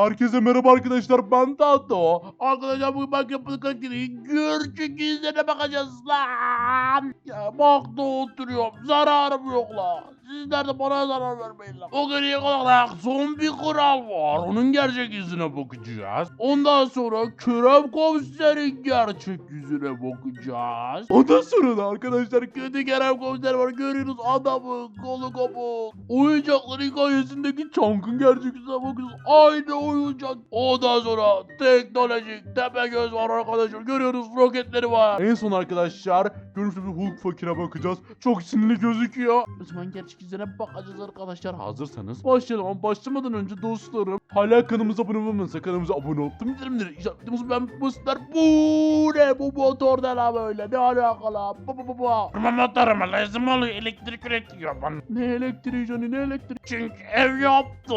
Herkese merhaba arkadaşlar ben Tato. Arkadaşlar bugün yapılı kaçırayım. Gerçek yüzlerine bakacağız lan. Ya bak da oturuyorum. Zararım yok la. Sizler de bana zarar vermeyin lan. O geriye olarak zombi kral var. Onun gerçek yüzüne bakacağız. Ondan sonra Kerem komiserin gerçek yüzüne bakacağız. Ondan sonra da arkadaşlar kötü Kerem komiser var. Görüyoruz adamın kolu kopuk. Oyuncaklar hikayesindeki Chunk'ın gerçek yüzüne bakacağız. Aynı oyuncak. Ondan sonra teknolojik tepe göz var arkadaşlar. Görüyoruz roketleri var. En son arkadaşlar görmüş bir Hulk fakire bakacağız. Çok sinirli gözüküyor. O zaman gerçek yüzüne bakacağız arkadaşlar. Hazırsanız başlayalım ama başlamadan önce dostlarım. Hala kanalımıza abone olmadıysa kanalımıza abone olup tüm bildirimleri işaretlerimizi ben basınlar. Bu ne bu motor ne la böyle ne alakalı bu bu bu bu. Ama motoruma lazım oluyor elektrik üretiyor bana. Ne elektriği canı ne elektriği. Çünkü ev yaptı.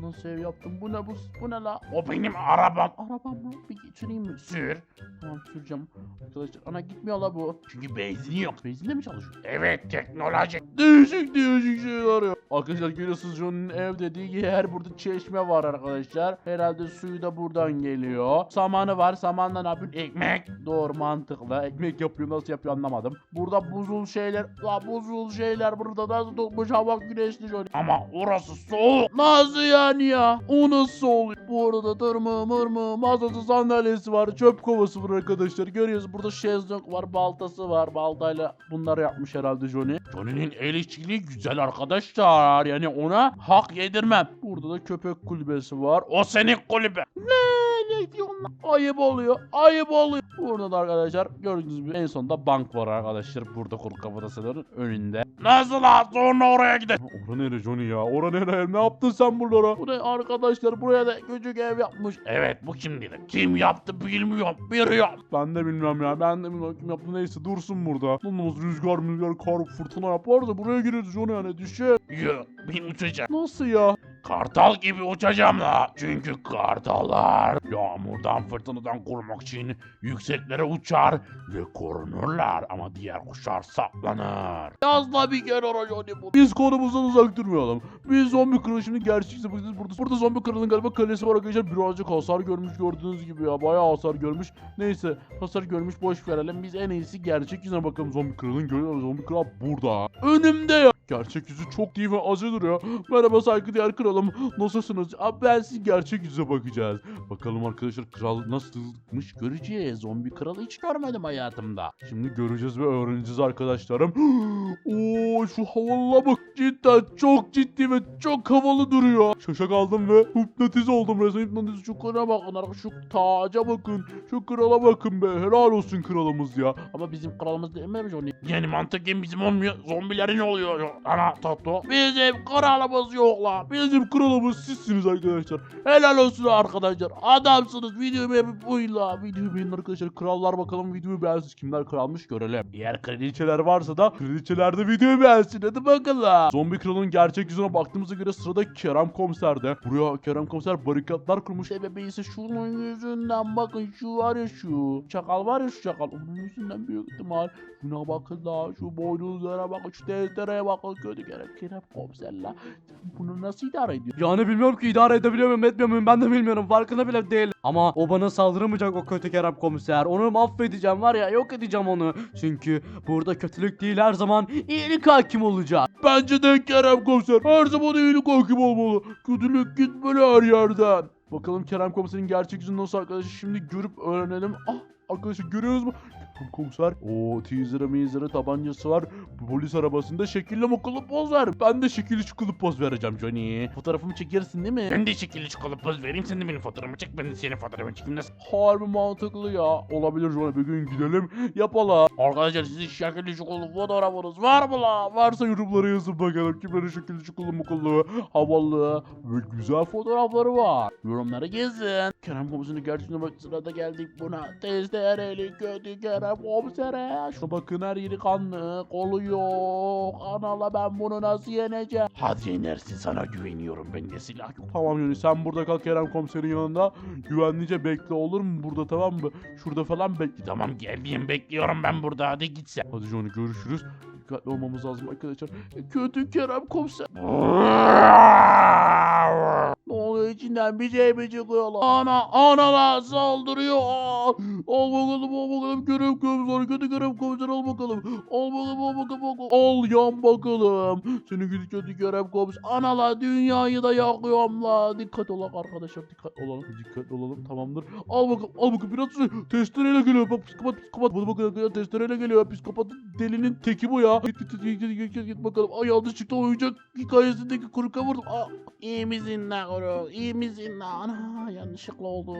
Nasıl ev yaptım bu ne bu bu ne la. O benim arabam. Arabam mı? Bir süreyim mi? Sür. Tamam süreceğim. Arkadaşlar ana gitmiyor la bu. Çünkü benzin yok. Benzinle mi çalışıyor? Evet teknoloji. Değişik değişik şeyler ya. Arkadaşlar görüyorsunuz John'un ev dediği yer burada çeşme var arkadaşlar. Herhalde suyu da buradan geliyor. Samanı var. Samanla ne yapıyorsun? Ekmek. Doğru mantıklı. Ekmek yapıyor nasıl yapıyor anlamadım. Burada buzul şeyler. La buzul şeyler burada nasıl tutmuş hava güneşli Johnny. Ama orası soğuk. Nasıl yani ya? O nasıl oluyor? Bu arada tırmı mırmı masası sandalyesi var. Çöp kovası var arkadaşlar. Görüyoruz burada şezlong var. Baltası var. Baltayla bunları yapmış herhalde Johnny. Johnny'nin el işçiliği güzel arkadaşlar. Yani ona hak yedirmem. Burada da köpek kulübesi var. O senin kulübe. Ne ne diyorsun? Ayıp oluyor. Ayıp oluyor. Burada da arkadaşlar gördüğünüz gibi en sonunda bank var arkadaşlar. Burada kuru kafatasıların önünde. Nasıl ha sonra oraya gidelim. Ora nere Johnny ya? Ora nere? Ne yaptın sen buralara? Bu ne arkadaşlar? Buraya da küçük ev yapmış. Evet bu kim dedi? Kim yaptı bilmiyorum. Biri yaptı. Ben de bilmiyorum ya. Ben de bilmiyorum kim yaptı. Neyse dursun burada. Bunumuz rüzgar rüzgar kar fırtına yaparsa buraya gireriz Johnny yani düşer. Yo ben uçacağım. Nasıl ya? Kartal gibi uçacağım la. Çünkü kartallar yağmurdan fırtınadan korumak için yükseklere uçar ve korunurlar. Ama diğer kuşlar saklanır. Yazla bir kenara Johnny bu. Biz konumuzdan uzak durmayalım. Biz zombi kralı şimdi gerçekse bakacağız. Burada, burada zombi kralının galiba kalesi var arkadaşlar. Birazcık hasar görmüş gördüğünüz gibi ya. Bayağı hasar görmüş. Neyse hasar görmüş boş verelim. Biz en iyisi gerçek yüzüne bakalım zombi kralın. Görüyoruz zombi kral burada. Önümde ya. Gerçek yüzü çok iyi ve acı duruyor. Merhaba saygıdeğer kralım. Nasılsınız? Abi ben sizin gerçek yüzüne bakacağız. Bakalım arkadaşlar kral nasılmış göreceğiz. Zombi kralı hiç görmedim hayatımda. Şimdi göreceğiz ve öğreneceğiz arkadaşlarım. Oo şu havalıya bak. Cidden çok ciddi ve çok havalı duruyor. Şaşa kaldım ve hipnotize oldum resmen hipnotize. Şu krala bakın. Şu taca bakın. Şu krala bakın be. Helal olsun kralımız ya. Ama bizim kralımız mi Johnny? Yani mantıken bizim olmuyor. Zombilerin oluyor. Ana tatlı. Bizim kralımız yok la. Bizim kralımız sizsiniz arkadaşlar. Helal olsun arkadaşlar. Adamsınız. Videoyu beğenip uyla. Videoyu beğenin arkadaşlar. Krallar bakalım videoyu beğensin. Kimler kralmış görelim. Eğer kraliçeler varsa da kraliçeler de videoyu beğensin. Hadi bakalım. Zombi kralın gerçek yüzüne baktığımıza göre sırada Kerem komiserde. Buraya Kerem komiser barikatlar kurmuş. Sebebi ise şunun yüzünden bakın şu var ya şu. Çakal var ya şu çakal. Onun yüzünden büyük ihtimal. Şuna bakın la. Şu boynuzlara bakın. Şu tezlereye bakın. Kötü Kerem. Kerem komiser la. Bunu nasıl idare ediyor? Yani bilmiyorum ki idare edebiliyor muyum etmiyor muyum ben de bilmiyorum farkında bile değil. Ama o bana saldıramayacak o kötü Kerem komiser. Onu mahvedeceğim var ya yok edeceğim onu. Çünkü burada kötülük değil her zaman iyilik hakim olacak. Bence de Kerem komiser her zaman iyilik hakim olmalı. Kötülük gitmeli her yerden. Bakalım Kerem komiserin gerçek yüzü nasıl arkadaşlar şimdi görüp öğrenelim. Ah arkadaşlar görüyoruz mu? Komiser. O teaser'ı mizer'ı tabancası var. Polis arabasında şekilli mukulu poz ver. Ben de şekilli çukullu poz vereceğim Johnny. Fotoğrafımı çekersin değil mi? Ben de şekilli çikolata poz vereyim. Sen de benim fotoğrafımı çek. Ben de senin fotoğrafını çekeyim. Nasıl? Harbi mantıklı ya. Olabilir Johnny bir gün gidelim yapalım. Arkadaşlar sizin şekilli çukullu fotoğrafınız var mı la? Varsa yorumlara yazın bakalım kimlerin şekilli çukullu mukullu havalı ve güzel fotoğrafları var. Yorumlara gezin. Kerem komiserin gerçekten bak sırada geldik buna. Testereli kötü Kerem komisere. Şuna bakın her yeri kanlı. Kolu yok. Anala ben bunu nasıl yeneceğim? Hadi yenersin sana güveniyorum. Bende silah yok. Tamam Yunus sen burada kal Kerem komiserin yanında. Güvenlice bekle olur mu burada tamam mı? Şurada falan bekle. Tamam geldiğim bekliyorum ben burada. Hadi git sen. Hadi Johnny görüşürüz. Dikkatli olmamız lazım arkadaşlar. Kötü Kerem komiser. Ne çıkıyor içinden bir şey mi çıkıyor lan? Ana analar saldırıyor. Aa, al bakalım al bakalım görev komiser kötü görev komiser al bakalım. Al bakalım al bakalım al bakalım. Al yan bakalım. Seni kötü kötü görev komiser. Analar dünyayı da yakıyorum la. Dikkat olak arkadaşlar dikkat olalım. Dikkat olalım tamamdır. Al bakalım al bakalım biraz testereyle geliyor. Bak psikopat psikopat. Bana bakın testereyle geliyor. Psikopat delinin teki bu ya. Git git git git git git, git bakalım. Ay yanlışlıkla oyuncak hikayesindeki kuruka vurdum. Aa, iyi misin la kuru? İyi misin la? Ana yanlışlıkla oldu.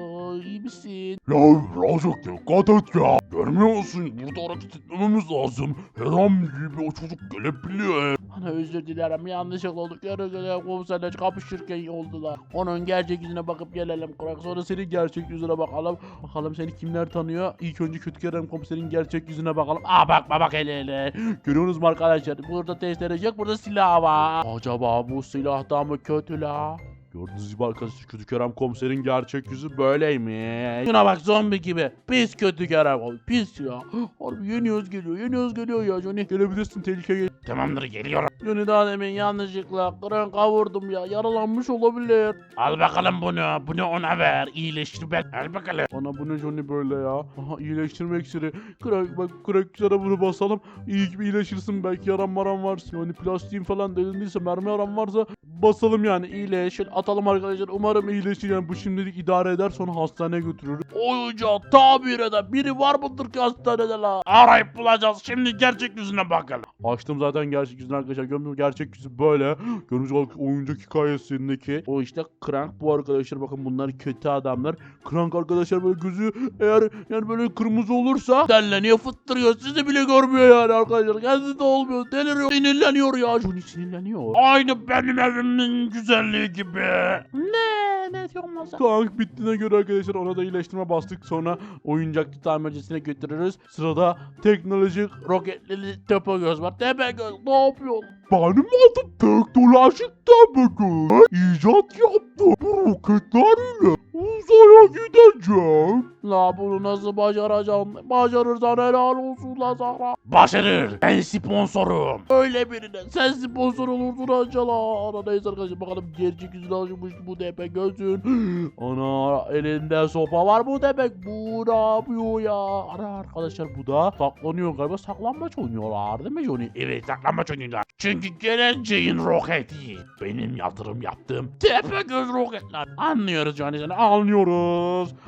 İyi misin? Ya birazcık dikkat et ya. Görmüyor musun? Burada hareket etmememiz lazım. Her an gibi o çocuk gelebiliyor. Ana özür dilerim yanlışlıkla oldu. Göre göre komiserle kapışırken oldular. Onun gerçek yüzüne bakıp gelelim Kurak. Sonra senin gerçek yüzüne bakalım. Bakalım seni kimler tanıyor? İlk önce kötü Kerem komiserin gerçek yüzüne bakalım. Aa bak bak hele hele. Görüyorsunuz mu arkadaşlar? Burada testere yok. Burada silah var. Acaba bu silah da mı kötü la? Gördüğünüz gibi arkadaşlar kötü Kerem komiserin gerçek yüzü böyleymiş. Şuna bak zombi gibi. Pis kötü Kerem komiser. Pis ya. Harbi yeniyoruz geliyor. Yeniyoruz geliyor ya Johnny. Gelebilirsin tehlikeye. Tamamdır geliyorum. Johnny daha demin yanlışlıkla kıran kavurdum ya. Yaralanmış olabilir. Al bakalım bunu. Bunu ona ver. İyileştir ben. Al bakalım. Ana bu ne Johnny böyle ya? Aha iyileştirme iksiri. Kırak bak kırak sana bunu basalım. İyi gibi iyileşirsin belki yaran maran varsa. Yani plastiğin falan delindiyse mermi yaran varsa basalım yani iyileş. Şöyle atalım arkadaşlar. Umarım iyileşir yani bu şimdilik idare eder sonra hastaneye götürürüz. Oyuncağı tabir eden biri var mıdır ki hastanede la? Arayıp bulacağız. Şimdi gerçek yüzüne bakalım. Açtım zaten gerçek yüzünü arkadaşlar. Gördüğünüz gerçek yüzü böyle. Gördüğünüz gibi oyuncak hikayesindeki. O işte Crank bu arkadaşlar. Bakın bunlar kötü adamlar. Crank arkadaşlar böyle gözü eğer yani böyle kırmızı olursa delleniyor fıttırıyor. Sizi bile görmüyor yani arkadaşlar. Kendisi de olmuyor. Deliriyor. Sinirleniyor ya. Johnny sinirleniyor. Aynı benim evimin güzelliği gibi. Ne? Ne diyorsun lan sen? Tank bittiğine göre arkadaşlar ona da iyileştirme bastık sonra Oyuncakçı tamircisine götürürüz. Sırada teknolojik roketli Tepegöz var. Tepegöz ne yapıyorsun? benim adım teknolojik Tepegöz. İcat yaptım. Bu roketlerle uzaya gideceğim. La bunu nasıl başaracaksın? Başarırsan helal olsun la sana. Başarır. Ben sponsorum. Öyle birine sen sponsor olursun acaba. Ana neyse arkadaşlar bakalım gerçek yüzünü açmış bu depe gözün. Ana elinde sopa var bu demek. Bu ne yapıyor ya? Ana arkadaşlar bu da saklanıyor galiba. Saklambaç oynuyorlar değil mi Johnny? Evet saklambaç oynuyorlar. Çünkü geleceğin roketi. Benim yatırım yaptığım tepe göz roketler. Anlıyoruz Johnny seni anlıyoruz.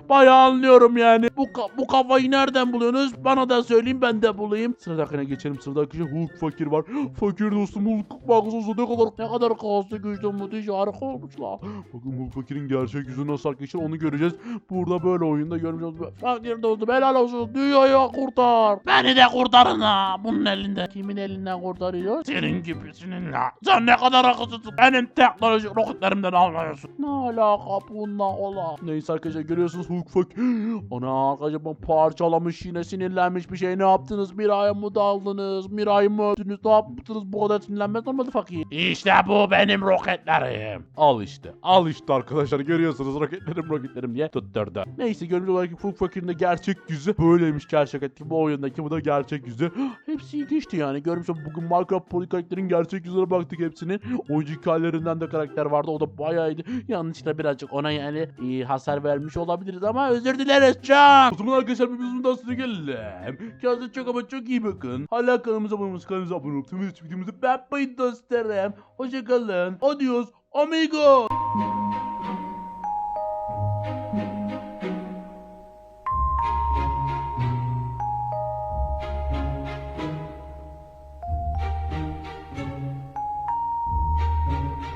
Bayağı anlıyorum yani. Bu, bu kafayı nereden buluyorsunuz? Bana da söyleyin ben de bulayım. Sıradakine geçelim. Sıradaki Hulk fakir var. Fakir dostum Hulk baksanıza ne kadar ne kadar kaslı güçlü müthiş harika olmuşlar. Bakın Hulk fakirin gerçek yüzü nasıl arkadaşlar onu göreceğiz. Burada böyle oyunda görmeyeceğiz. Fakir dostum helal olsun dünyayı kurtar. Beni de kurtarın ha. Bunun elinde. Kimin elinden kurtarıyor? Senin gibisinin la. Sen ne kadar akıllısın. Benim teknolojik roketlerimden almıyorsun. Ne alaka bununla ola? Neyse arkadaşlar görüyorsunuz Hulk fakir. Ana arkadaşlar bu parçalamış yine sinirlenmiş bir şey. Ne yaptınız? Miray'ı mı daldınız? Miray'ı mı öldünüz? Ne yaptınız? Bu kadar sinirlenmez olmadı fakir. İşte bu benim roketlerim. Al işte. Al işte arkadaşlar görüyorsunuz roketlerim roketlerim diye tutturdu. Neyse görünüş olarak Hulk Fakir'in de gerçek yüzü böyleymiş gerçek bu oyundaki bu da gerçek yüzü. Hepsi ilginçti yani görmüş olduk. bugün Minecraft Poly karakterin gerçek yüzüne baktık hepsinin. Oyuncu hikayelerinden de karakter vardı o da bayağı iyiydi. Yanlışlıkla birazcık ona yani e, hasar vermiş olabiliriz ama özür dileriz can. O zaman arkadaşlar bir bizim daha size gelelim. Kendinize çok ama çok iyi bakın. Hala kanalımıza abone olmayı, kanalımıza abone olup tüm videomuzu beğenmeyi dostlarım. Hoşçakalın. Adios. Amigo.